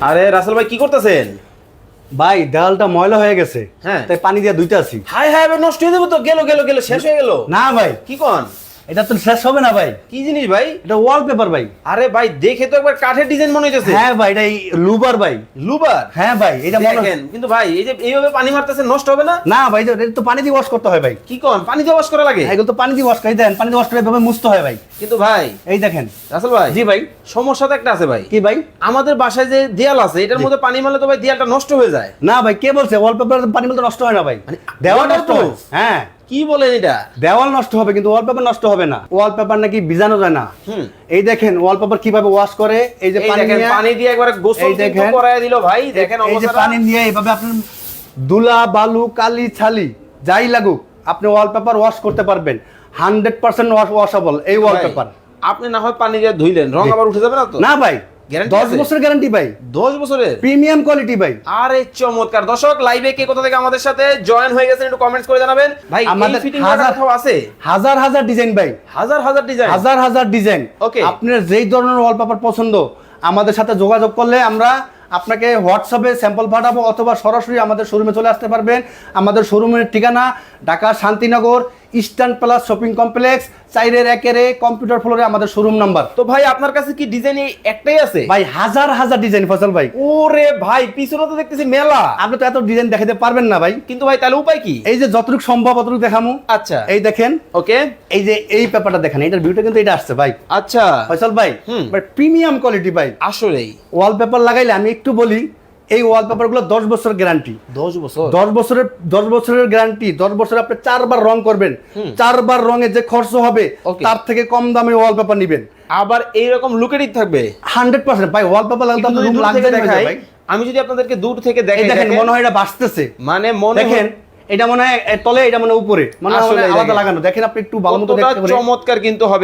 আরে রাসেল ভাই কি করতেছেন? ভাই ডালটা ময়লা হয়ে গেছে। হ্যাঁ। তাই পানি দিয়ে দুইটা আছি হাই হাই নষ্ট হয়ে যাব তো। গেল গেল গেল শেষ হয়ে গেল। না ভাই। কি কন? এটা তো শেষ হবে না ভাই। কি জিনিস ভাই? এটা ওয়ালপেপার ভাই। আরে ভাই দেখে তো একবার কাঠের ডিজাইন মনে হইতেছে। হ্যাঁ ভাই এটা লুবার ভাই। লুবার? হ্যাঁ ভাই এটা দেখেন কিন্তু ভাই এই যে এইভাবে পানি মারতেছে নষ্ট হবে না? না ভাই এটা তো পানি দিয়ে ওয়াশ করতে হয় ভাই। কি কন পানি দিয়ে ওয়াশ করা লাগে? এগুলো তো পানি দিয়ে ওয়াশ করে দেন পানি দিয়ে ওয়াশ করে এভাবে মুছতে হয় ভাই। কিন্তু ভাই এই দেখেন। রাসেল ভাই জি ভাই। সমস্যা তো একটা আছে ভাই। কি ভাই? আমাদের বাসায় যে দেয়াল আছে এটার মধ্যে পানি মারলে তো ভাই দেয়ালটা নষ্ট হয়ে যায়। না ভাই কে বলছে? ওয়ালপেপার পানি বলতে নষ্ট হয় না ভাই। মানে waterproof? নষ্ট হ্যাঁ। কি বলেন এটা? দেওয়াল নষ্ট হবে কিন্তু ওয়ালপেপার নষ্ট হবে না। ওয়ালপেপার নাকি ভিজানো যায় না। এই দেখেন ওয়ালপেপার কীভাবে ওয়াশ করে এই যে পানি নিয়ে- পানি দিয়ে একবার গোসল কিন্তু। করায় দিল ভাই। দেখেন এই যে পানি দিয়ে এইভাবে আপনার দুলা বালু কালি ছালি যাই লাগুক আপনি ওয়ালপেপার ওয়াশ করতে পারবেন। হান্ড্রেড পার্সেন্ট ওয়াশ ওয়াশেবল এই ওয়ালপেপার আপনি না হয় পানি দিয়ে ধুইলেন রং আবার উঠে যাবে না তো? না ভাই বছর গ্যারান্টি ভাই। দশ বছরের? প্রিমিয়াম কোয়ালিটি ভাই। আরে চমৎকার। দর্শক লাইভে কে কোথা থেকে আমাদের সাথে জয়েন হয়ে গেছেন একটু কমেন্টস করে জানাবেন। ভাই আমাদের আমাদের হাজার- আছে? হাজার হাজার ডিজাইন ভাই। হাজার হাজার ডিজাইন হাজার হাজার ডিজাইন Okay. আপনার যেই ধরনের ওয়ালপেপার পছন্দ আমাদের সাথে যোগাযোগ করলে আমরা আপনাকে হোয়াটসঅ্যাপে স্যাম্পল পাঠাবো অথবা সরাসরি আমাদের শোরুমে চলে আসতে পারবেন। আমাদের শোরুমের ঠিকানা Dhaka Shantinagar eastern plus shopping complex চাইরের একেরে কম্পিউটার ফ্লোরে আমাদের শোরুম নাম্বার তো ভাই আপনার কাছে কি ডিজাইন একটাই আছে? ভাই হাজার হাজার ডিজাইন ফসল ভাই। ওরে ভাই পিছনে তো দেখতেছি মেলা। আপনি তো এত ডিজাইন দেখাতে পারবেন না ভাই। কিন্তু ভাই তাহলে উপায় কি? এই যে যতটুকু সম্ভব অতটুকু দেখামু। আচ্ছা। এই দেখেন ওকে। এই যে এই পেপারটা দেখেন এটার ভিউটা কিন্তু এটা আসছে ভাই। আচ্ছা। ফসল ভাই। বাট প্রিমিয়াম কোয়ালিটি ভাই। আসলেই। ওয়ালপেপার লাগাইলে আমি একটু বলি এই ওয়ালপেপারগুলো দশ বছর গ্যারান্টি দশ বছর? দশ বছরের দশ বছরের গ্যারান্টি দশ বছরে আপনি চারবার রং করবেন। চারবার রঙে যে খরচ হবে তার থেকে কম দামে ওয়ালপেপার নিবেন। আবার এইরকম লুকেরই থাকবে। Hundred percent. ভাই ওয়ালপেপার লাগাতে একটু আপনার রুম লাগবে ভাই। আমি যদি আপনাদেরকে দূর থেকে দেখেন দেখেন, মনে হয় এটা বাঁচতেছে। মানে মনে দেখেন এটা মনে হয় তলে এটা মনে উপরে। মানে আসলে আলাদা লাগানো। দেখেন আপনি একটু ভালো মতো চমৎকার কিন্তু হবে।